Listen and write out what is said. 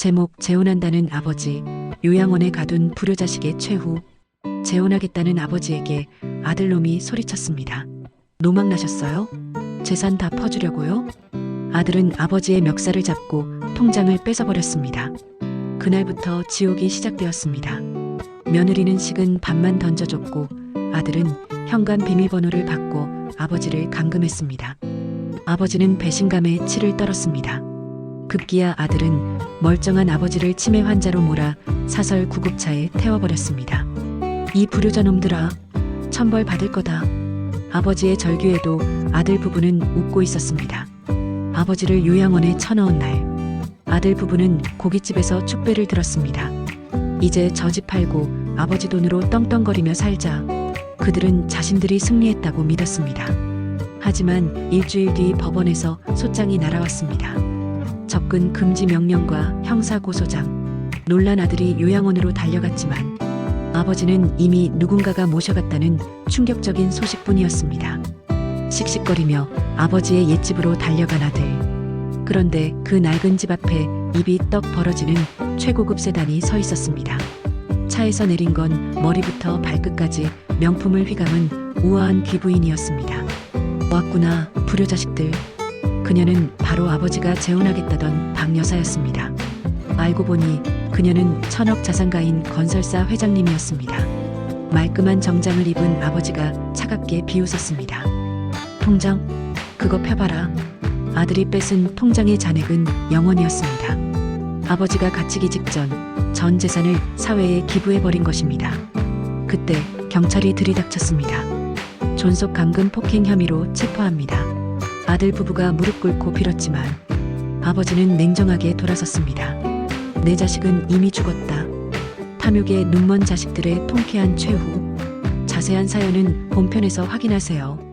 제목 재혼한다는 아버지, 요양원에 가둔 불효자식의 최후. 재혼하겠다는 아버지에게 아들놈이 소리쳤습니다. 노망 나셨어요? 재산 다 퍼주려고요? 아들은 아버지의 멱살을 잡고 통장을 뺏어버렸습니다. 그날부터 지옥이 시작되었습니다. 며느리는 식은 밥만 던져줬고 아들은 현관 비밀번호를 받고 아버지를 감금했습니다. 아버지는 배신감에 치를 떨었습니다. 급기야 아들은 멀쩡한 아버지를 치매 환자로 몰아 사설 구급차에 태워버렸습니다. 이 불효자 놈들아, 천벌 받을 거다. 아버지의 절규에도 아들 부부는 웃고 있었습니다. 아버지를 요양원에 쳐넣은 날, 아들 부부는 고깃집에서 축배를 들었습니다. 이제 저 집 팔고 아버지 돈으로 떵떵거리며 살자. 그들은 자신들이 승리했다고 믿었습니다. 하지만 일주일 뒤 법원에서 소장이 날아왔습니다. 접근 금지 명령과 형사 고소장. 놀란 아들이 요양원으로 달려갔지만 아버지는 이미 누군가가 모셔갔다는 충격적인 소식뿐이었습니다. 씩씩거리며 아버지의 옛집으로 달려간 아들. 그런데 그 낡은 집 앞에 입이 떡 벌어지는 최고급 세단이 서 있었습니다. 차에서 내린 건 머리부터 발끝까지 명품을 휘감은 우아한 귀부인이었습니다. 왔구나, 불효자식들. 그녀는 바로 아버지가 재혼하겠다던 박 여사였습니다. 알고 보니 그녀는 천억 자산가인 건설사 회장님이었습니다. 말끔한 정장을 입은 아버지가 차갑게 비웃었습니다. 통장, 그거 펴봐라. 아들이 뺏은 통장의 잔액은 0원이었습니다. 아버지가 갇히기 직전 전 재산을 사회에 기부해버린 것입니다. 그때 경찰이 들이닥쳤습니다. 존속 감금 폭행 혐의로 체포합니다. 아들 부부가 무릎 꿇고 빌었지만 아버지는 냉정하게 돌아섰습니다. 내 자식은 이미 죽었다. 탐욕에 눈먼 자식들의 통쾌한 최후. 자세한 사연은 본편에서 확인하세요.